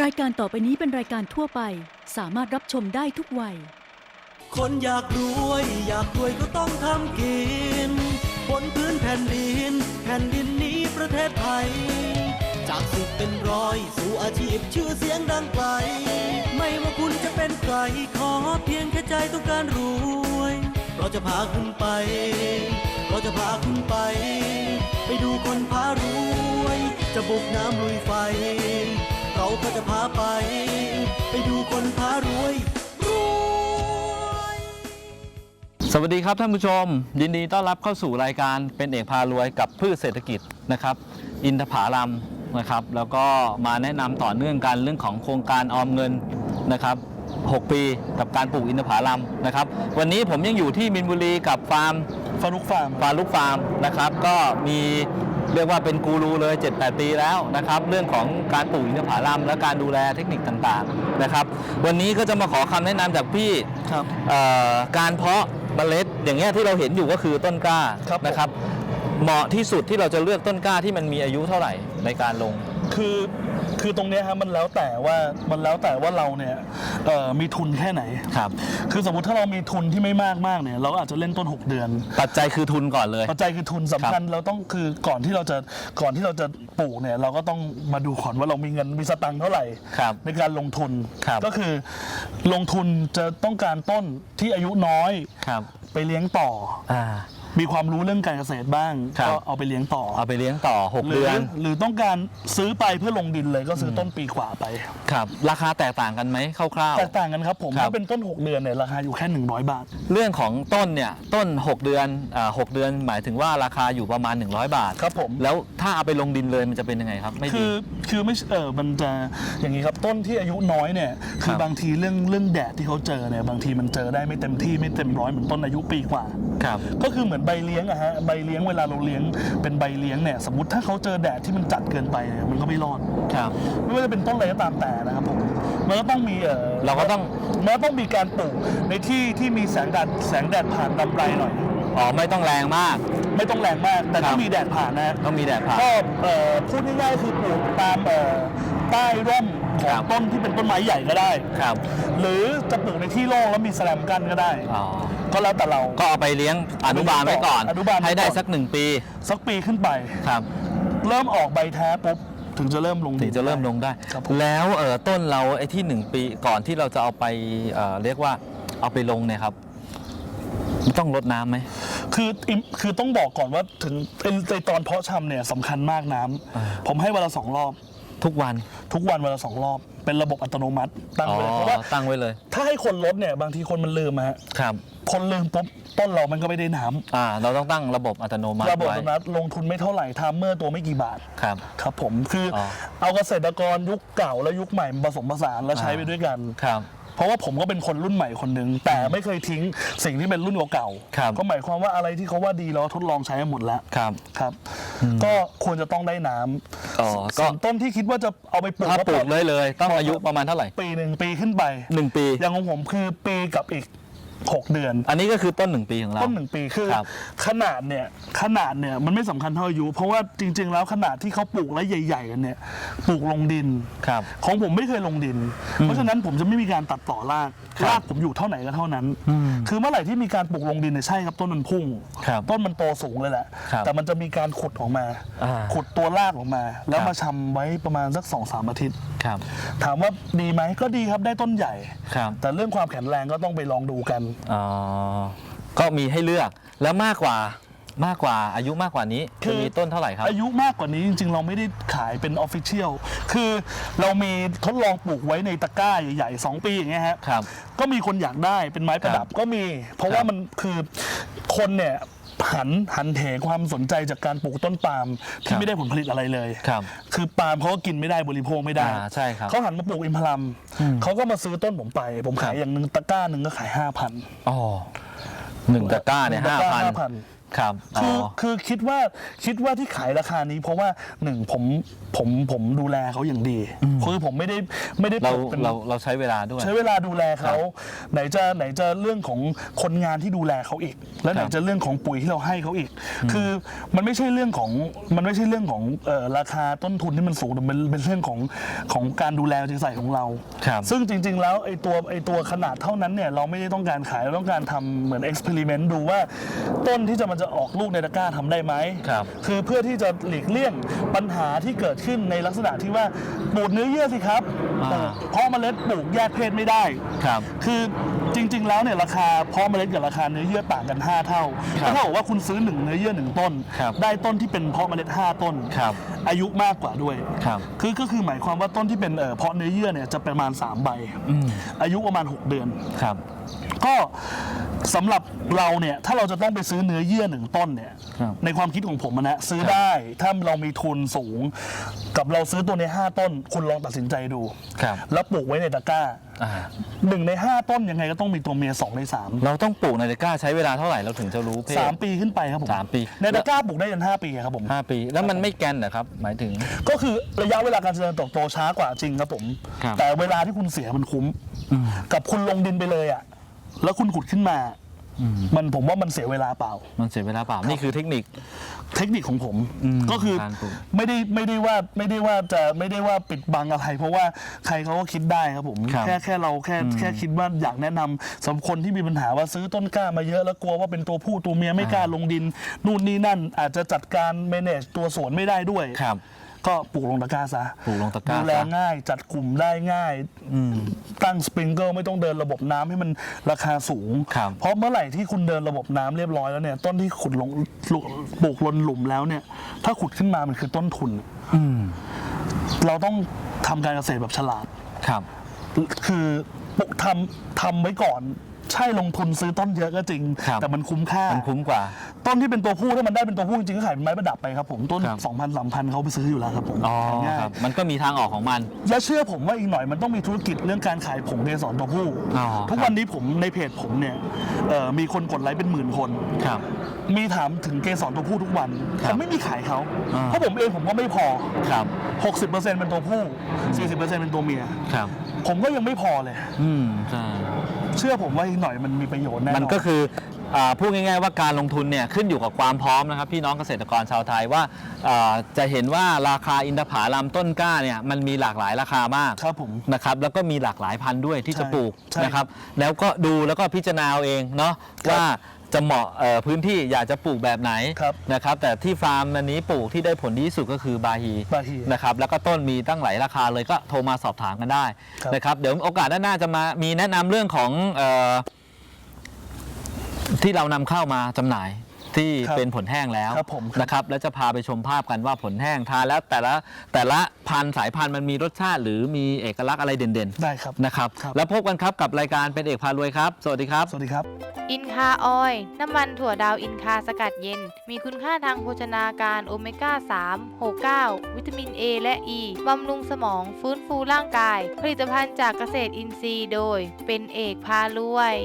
รายการต่อไปนี้เป็นรายการทั่วไป สามารถรับชมได้ทุกวัย คนอยากรวย อยากรวยก็ต้องทำกิน บนพื้นแผ่นดิน แผ่นดินนี้ประเทศไทย จากสิบเป็นร้อย สู่อาชีพชื่อเสียงดังไกล ไม่ว่าคุณจะเป็นใคร ขอเพียงแค่ใจต้องการรวย เราจะพาคุณไป เราจะพาคุณไป ไปดูคนพารวย จะบุกน้ำลุยไฟ เราก็จะพาไป ไปดูคนพารวยรวยสวัสดีครับท่านผู้ชม ยินดีต้อนรับเข้าสู่รายการเป็นเอกพารวยกับพืชเศรษฐกิจนะครับ อินทผาลัมนะครับ แล้วก็มาแนะนำต่อเนื่องกันเรื่องของโครงการออมเงินนะครับ 6 ปีกับการปลูกอินทผาลัมนะครับ วันนี้ผมยังอยู่ที่มินบุรีกับฟาร์ม ฟารุกฟาร์ม ฟารุกฟาร์มนะครับก็มี เรียกว่าเป็นกูรูเลย 7-8 ปีแล้วนะครับ เรื่องของการปลูกอินทผลัมและการดูแลเทคนิคต่างๆนะครับ วันนี้ก็จะมาขอคำแนะนำจากพี่ครับเอ่อการเพาะเมล็ดอย่างเงี้ยที่เราเห็นอยู่ก็คือต้นกล้าครับผม นะครับ เหมาะที่สุดที่เราจะเลือกต้นกล้าที่มันมีอายุเท่าไหร่ในการลง คือ คือตรงเนี้ยครับมันแล้วแต่ว่ามันแล้วแต่ว่าเราเนี่ยเอ่อมีทุนแค่ไหน ครับ คือสมมติถ้าเรามีทุนที่ไม่มากมากเนี่ยเราก็อาจจะเล่นต้น 6 เดือน ปัจจัยคือทุนก่อนเลย ปัจจัยคือทุนสำคัญเราต้องคือก่อนที่เราจะก่อนที่เราจะปลูกเนี่ยเราก็ต้องมาดูก่อนว่าเรามีเงินมีสตังค์เท่าไหร่ครับในการลงทุนครับ ก็คือลงทุนจะต้องการต้นที่อายุน้อย ครับ ไปเลี้ยงต่อ อ่า มีความรู้เรื่องการเกษตรบ้าง ครับ ก็เอาไปเลี้ยงต่อเอาไปเลี้ยงต่อ 6 หรืเดือนหรือต้องการซื้อไปเพื่อลงดินเลยก็ซื้อต้นปีกว่าไป ครับ ราคาแตกต่างกันไหมคร่าวๆแตกต่างกันครับผม ครับ ถ้าเป็นต้น 6 เดือนเนี่ยราคาอยู่แค่ 100 บาทเรื่องของต้นเนี่ยต้น 6 เดือนอ่าหกเดือนหมายถึงว่าราคาอยู่ประมาณ 100 บาท ครับผม แล้วถ้าเอาไปลงดินเลยมันจะเป็นยังไงครับ ไม่คืดี อคือไม่เออมันจะอย่างนี้ครับต้นที่อายุน้อยเนี่ยคืคอรับ บางทีเรื่องเรื่องแดดที่เขาเจอเนี่ยบางทีมันเจอได้ไม่เต็มที่ไม่เต็มร้อยเหมือนต้นอายุปีกว่า ครับ ก็คือเหมือนใบเลี้ยงอะฮะใบเลี้ยงเวลาเราเลี้ยงเป็นใบเลี้ยงเนี่ยสมมติถ้าเขาเจอแดดที่มันจัดเกินไปเนี่ยมันก็ไม่รอดครับ ไม่ว่าจะเป็นต้นอะไรก็ตามแต่นะครับผมมันก็ต้องมีเออเราก็ต้อง มันก็ต้องมีการปลูกในที่ที่มีแสงแดดแสงแดดผ่านลำไรหน่อย อ๋อไม่ต้องแรงมาก ไม่ต้องแรงมากแต่ต้อครังบมีแดดผ่านนะ ต้องมีแดดผ่าน ก็เอ่อพูดง่ายๆคือปลูกตามเอ่อใต้ร่มขคอรังบ ต้นที่เป็นต้นไม้ใหญ่ก็ได้ ครับหรือจะปลูกในที่โล่งแล้วมีแสลมกั้นก็ได้ อ๋อ ก็แล้วแต่เรา ก็เอาไปเลี้ยงอนุบาลไว้ก่อน อนุบาลไว้ก่อน ให้ได้สักหนึ่งปีสักปีขึ้นไป ครับ เริ่มออกใบแท้ปุ๊บถึงจะเริ่มลงถึงจะเริ่มลงได้ ครับผมแล้วเออต้นเราไอ้ที่หนึ่งปีก่อนที่เราจะเอาไปเอ่อเรียกว่าเอาไปลงเนี่ยครับมันต้องรดน้ำไหม คืออิมคือต้องบอกก่อนว่าถึงเป็นในตอนเพาะชำเนี่ยสำคัญมากน้ำอ่าผมให้วันละสองรอบ ทุกวัน ทุกวันวันละสองรอบ เป็นระบบอัตโนมัติตั้งอ๋อไว้เลยเพราะว่าตั้งไว้เลย ถ้าให้คนลดเนี่ยบางทีคนมันลืมอะฮะครับคนลืมปุ๊บต้นเรามันก็ไม่ได้น้ำอ่า เราต้องตั้งระบบอัตโนมัติระบบไว้อัตโนมัติลงทุนไม่เท่าไหร่ทามเมอร์ตัวไม่กี่บาทครับครับผมคือออเอาเกษตรกรยุคเก่าและยุคใหม่มาผสมผสานแล้วใช้ไปด้วยกันครับ เพราะว่าผมก็เป็นคนรุ่นใหม่คนหนึ่งแต่ไม่เคยทิ้งสิ่งที่เป็นรุ่นเก่าๆครับก็หมายความว่าอะไรที่เขาว่าดีเราทดลองใช้หมดแล้วครับ ครับ ก็ควรจะต้องได้น้ำอ๋อก็ส่วนต้นที่คิดว่าจะเอาไปปลูกถ้าปลูกก็เลยเลย ต้องอายุประมาณเท่าไหร่ปีหนึ่งปีขึ้นไป หนึ่งปี อย่างของผมคือปีกับอีก หกเดือน อันนี้ก็คือต้นหนึ่งปีของเรา ต้นหนึ่งปีคือ ครับขนาดเนี่ยขนาดเนี่ยมันไม่สำคัญเท่าอายุ เพราะว่าจริง ๆ แล้วขนาดที่เขาปลูกแล้วใหญ่ๆกันเนี่ยปลูกลงดินครับ ของผมไม่เคยลงดิน เพราะฉะนั้นผมจะไม่มีการตัดต่อรากครับรากผมอยู่เท่าไหนก็เท่านั้นอืมคือเมื่อไหร่ที่มีการปลูกลงดินเนี่ยใช่ครับต้นมันพุ่ง ครับต้นมันโตสูงเลยแหละ ครับแต่มันจะมีการขุดออกมา อ่าขุดตัวรากออกมา แล้วครับ มาชำไว้ประมาณสักสองสามอาทิตย์ ครับ ถามว่าดีไหมก็ดีครับได้ต้นใหญ่ ครับแต่เรื่องความแข็งแรงก็ต้องไปลองดูกัน อ๋อก็มีให้เลือกแล้วมากกว่ามากกว่าอายุมากกว่านี้คืจะอ มีต้นเท่าไหร่ครับ อายุมากกว่านี้จริงๆ เราไม่ได้ขายเป็นออฟฟิเชียลคือเรามีทดลองปลูกไว้ในตะกร้าใหญ่ๆ 2 ปีอย่างเงี้ยฮะ ครับ ก็มีคนอยากได้เป็นไม้ประดับก็มี เพราะครับว่ามันคือคนเนี่ย หันหันเหความสนใจจากการปลูกต้นปาล์มครัที่บไม่ได้ผลผลิตอะไรเลยครับคือปาล์มเขาก็กินไม่ได้บริโภคไม่ได้อ่าใช่ครับเขาหันมาปลูกอินทผลัมอืมเขาก็มาซื้อต้นผมไป ผมขายครับอย่างหนึ่งตะกร้าหนึ่งก็ขายห้าพันอ๋อหนึ่งตะกร้าเนี่ยห้าพัน ครับอ๋คืออ คือคิดว่าคิดว่าที่ขายราคานี้ เพราะว่าหนึ่งผมผมผมดูแลเขาอย่างดีคือผมไม่ได้ไม่ได้เราเป็น เราเราใช้เวลาด้วย ใช้เวลาดูแลเขาไหนจะไหนจะเรื่องของคนงานที่ดูแลเขาอีก และไหนครับจะเรื่องของปุ๋ยที่เราให้เขาอีก คือมันไม่ใช่เรื่องของมันไม่ใช่เรื่องของเอ่อราคาต้นทุนที่มันสูงแต่มันเป็นเรื่องของของการดูแลจริงใส่ของเรา ครับ ซึ่งจริง ๆ แล้วไอ้ตัวไอ้ตัวขนาดเท่านั้นเนี่ยเราไม่ได้ต้องการขายเราต้องการทำเหมือนเอ็กซ์เพร์เมนต์ดูว่าต้นที่จะมันจะออกลูกในตะกร้าทำได้ไหมครับคือเพื่อที่จะหลีกเลี่ยงปัญหาที่เกิดขึ้นในลักษณะที่ว่าปูดเนื้อเยื่อสิครับอ่า เพราะเมล็ดปลูกแยกเพศไม่ได้ ครับ คือจริง ๆ แล้วเนี่ยราคาเพาะเมล็ดกับราคาเนื้อเยื่อต่างกัน 5 เท่าครับก็เท่ากับว่าคุณซื้อหนึ่งเนื้อเยื่อหนึ่งต้น ครับได้ต้นที่เป็นเพาะเมล็ด 5 ต้น ครับอายุมากกว่าด้วยครับคือก็คือหมายความว่าต้นที่เป็นเอ่อเพาะเนื้อเยื่อเนี่ยจะประมาณ 3 ใบ อืม อายุประมาณ 6 เดือน ครับ ก็ สำหรับเราเนี่ยถ้าเราจะต้องไปซื้อเนื้อเยื่อหนึ่งต้นเนี่ยครับในความคิดของผมอะนะซื้อได้ถ้าเรามีทุนสูง กับเราซื้อตัวในห้าต้น คุณลองตัดสินใจดู ครับ แล้วปลูกไว้ในตะกร้าอ่าหนึ่งในห้าต้นยังไงก็ต้องมีตัวเมียสองในสามเราต้องปลูกในตะกร้าใช้เวลาเท่าไหร่เราถึงจะรู้เพศ สามปีขึ้นไปครับผมสามปี ในตะกร้าปลูกได้ยันห้าปีครับผม ห้าปี แล้วมันไม่แกนเหรอครับ หมายถึง ก็คือระยะเวลาการเจริญเติบโตช้ากว่าจริงครับผม ครับแต่เวลาที่คุณเสียมันคุ้ม กับคุณลงดินไปเลยอะ แล้วคุณขุดขึ้นมา มันผมว่ามันเสียเวลาเปล่า มันเสียเวลาเปล่า นี่คือเทคนิค เทคนิคของผมอืมก็คือการปลูก ไม่ได้ไม่ได้ว่าไม่ได้ว่าจะไม่ได้ว่าปิดบังอะไร เพราะว่าใครเขาก็คิดได้ครับผมครับแค่แค่เราแค่แค่คิดว่าอยากแนะนำสำหรับคนที่มีปัญหาว่าซื้อต้นกล้ามาเยอะแล้วกลัวว่าเป็นตัวผู้ตัวเมียไม่กล้าลงดิน นู่นนี่นั่นอาจจะจัดการ manage ตัวสวนไม่ได้ด้วย ครับ ก็ปลูกลงตะกร้าซะปลูกลงตะกร้าดูแลซะ ง่ายจัดกลุ่มได้ง่าย ตั้งสปริงเกิลไม่ต้องเดินระบบน้ำให้มันราคาสูง ครับ เพราะเมื่อไหร่ที่คุณเดินระบบน้ำเรียบร้อยแล้วเนี่ยต้นที่ขุดลงปลูกปลูกลนหลุมแล้วเนี่ย ถ้าขุดขึ้นมามันคือต้นทุน อืมเราต้องทำการเกษตรแบบฉลาด ครับ คือปลูกทำทำไว้ก่อน ใช่ลงทุนซื้อต้นเยอะก็จริง ครับ แต่มันคุ้มค่า มันคุ้มกว่า ต้นที่เป็นตัวผู้ถ้ามันได้เป็นตัวผู้จริงๆก็ขายเป็นไม้ประดับไปครับผมต้นครับ2 0 0 0 3,000เขาไปซื้ออยู่แล้วครับผมอ๋อขายง่ายครับมันก็มีทางออกของมัน และเชื่อผมว่าอีกหน่อยมันต้องมีธุรกิจเรื่องการขายผงเกสรตัวผู้อ๋อทุกวันนี้ผมในเพจผมเนี่ยเอ่อมีคนกดไลค์เป็นหมื่นคน ครับ มีถามถึงเกสรตัวผู้ทุกวันครับผมไม่มีขายเขาอ่า เพราะผมเองผมก็ไม่พอ ครับ 60%เป็นตัวผู้ 40%เป็นตัวเมีย ครับ ผมก็ยังไม่พอเลย อืมใช่ เชื่อผมว่าอีกหน่อยมันมีประโยชน์แน่นอน มันก็คือ อ่าพูดง่ายๆว่าการลงทุนเนี่ยขึ้นอยู่กับความพร้อมนะครับ พี่น้องเกษตรกรชาวไทยว่าอ่าจะเห็นว่าราคาอินทผลัมต้นกล้าเนี่ยมันมีหลากหลายราคามากครับผมนะครับแล้วก็มีหลากหลายพันธุ์ด้วยที่ใช่จะปลูกใช่ นะครับ แล้วก็ดูแล้วก็พิจารณาเอาเองเนาะครับว่าจะเหมาะเอ่อพื้นที่อยากจะปลูกแบบไหนครับนะครับ แต่ที่ฟาร์มอันนี้ปลูกที่ได้ผลดีที่สุดก็คือบาฮี บาฮี นะครับแล้วก็ต้นมีตั้งหลายราคาเลยก็โทรมาสอบถามกันได้ครับนะครับเดี๋ยวโอกาสด้านหน้าจะมามีแนะนำเรื่องของเออ ที่เรานำเข้ามาจำหน่ายที่ครับเป็นผลแห้งแล้วครับผมครับ นะครับ แล้วจะพาไปชมภาพกันว่าผลแห้งทานแล้วแต่ละแต่ละพันธุ์สายพันธุ์มันมีรสชาติ หรือมีเอกลักษณ์อะไรเด่นๆ ได้ครับ นะครับ ครับ แล้วพบกันครับกับรายการเป็นเอกพารวยครับ สวัสดีครับ สวัสดีครับ อินคาออยล์น้ำมันถั่วดาวอินคาสกัดเย็น มีคุณค่าทางโภชนาการโอเมก้า 3 6 9 วิตามิน A และ E บำรุงสมองฟื้นฟูร่างกาย ผลิตภัณฑ์จากเกษตรอินทรีย์โดย เป็นเอกพารวย